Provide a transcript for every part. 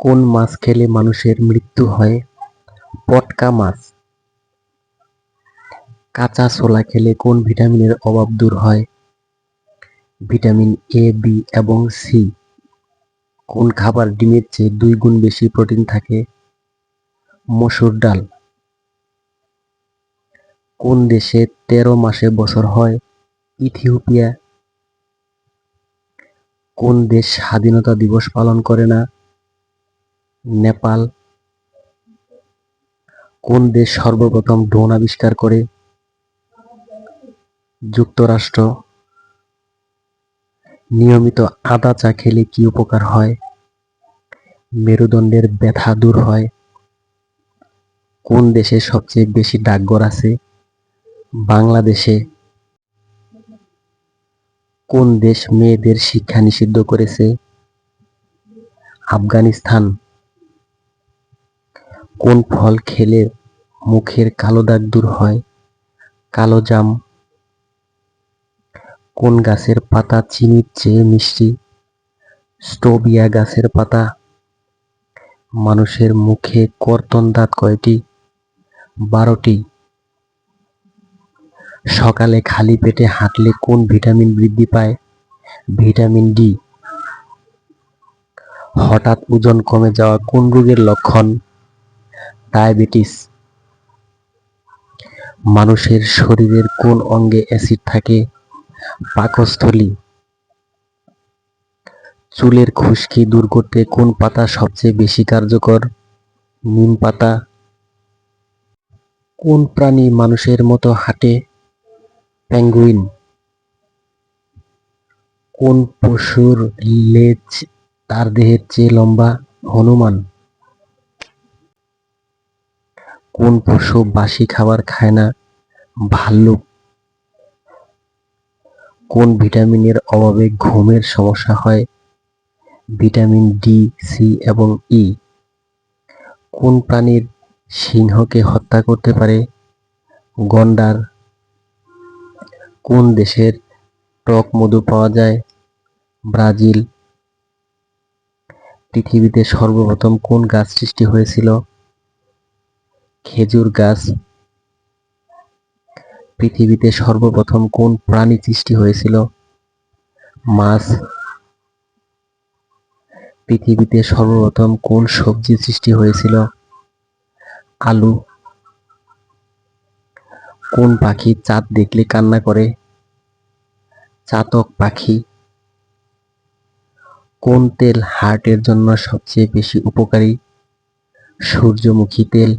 কোন মাছ খেলে মানুষের মৃত্যু হয়? পটকা মাছ। কাঁচা ছোলা খেলে কোন ভিটামিনের অভাব দূর হয়? ভিটামিন এ বি এবং সি কোন খাবার ডিমের চেয়ে দুই গুণ বেশি প্রোটিন থাকে? মসুর ডাল। কোন দেশে তেরো মাসে বছর হয়? ইথিওপিয়া। কোন দেশ স্বাধীনতা দিবস পালন করে না? নেপাল কোন দেশ সর্বপ্রথম ড্রোন আবিষ্কার করে? যুক্তরাষ্ট্র। নিয়মিত আদা চা খেলে কি উপকার হয়? মেরুদণ্ডের ব্যথা দূর হয়। কোন দেশে সবচেয়ে বেশি ডাকঘর আছে? বাংলাদেশে। কোন দেশ মেয়েদের শিক্ষা নিষিদ্ধ করেছে? আফগানিস্তান। কোন ফল খেলে মুখের কালো দাগ দূর হয়? কালো জাম। কোন গাছের পাতা চিনির চেয়ে মিষ্টি? স্টোবিয়া গাছের পাতা। মানুষের মুখে কর্তন দাঁত কয়টি? বারোটি। সকালে খালি পেটে হাঁটলে কোন ভিটামিন বৃদ্ধি পায়? Vitamin D. হঠাৎ ওজন কমে যাওয়া কোন রোগের লক্ষণ? ডায়াবেটিস। মানুষের শরীরের কোন অঙ্গে অ্যাসিড থাকে? পাকস্থলী। চুলের খুশকি দূর করতে কোন পাতা সবচেয়ে বেশি কার্যকর? নিম পাতা। কোন প্রাণী মানুষের মতো হাঁটে? পেঙ্গুইন। কোন পশুর লেজ তার দেহের চেয়ে লম্বা? হনুমান। কোন পশু বাসি খাবার খায় না? ভাল্লুক। কোন ভিটামিনের অভাবে ঘুমের সমস্যা হয়? ভিটামিন ডি, সি এবং ই। কোন প্রাণীর সিংহকে হত্যা করতে পারে? গন্ডার। কোন দেশের টক মধু পাওয়া যায়? ব্রাজিল। পৃথিবীতে সর্বপ্রথম কোন গাছ সৃষ্টি হয়েছিল? খেজুর গাছ। পৃথিবীতে সর্বপ্রথম কোন প্রাণী সৃষ্টি হয়েছিল? মাছ। পৃথিবীতে সর্বপ্রথম কোন সবজি সৃষ্টি হয়েছিল? আলু। কোন পাখি চাঁদ দেখলে কান্না করে? চাতক পাখি। কোন তেল হার্টের জন্য সবচেয়ে বেশি উপকারী? সূর্যমুখী তেল।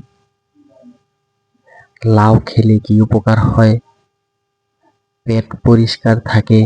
লাউ খেলে কি উপকার হয়? পেট পরিষ্কার থাকে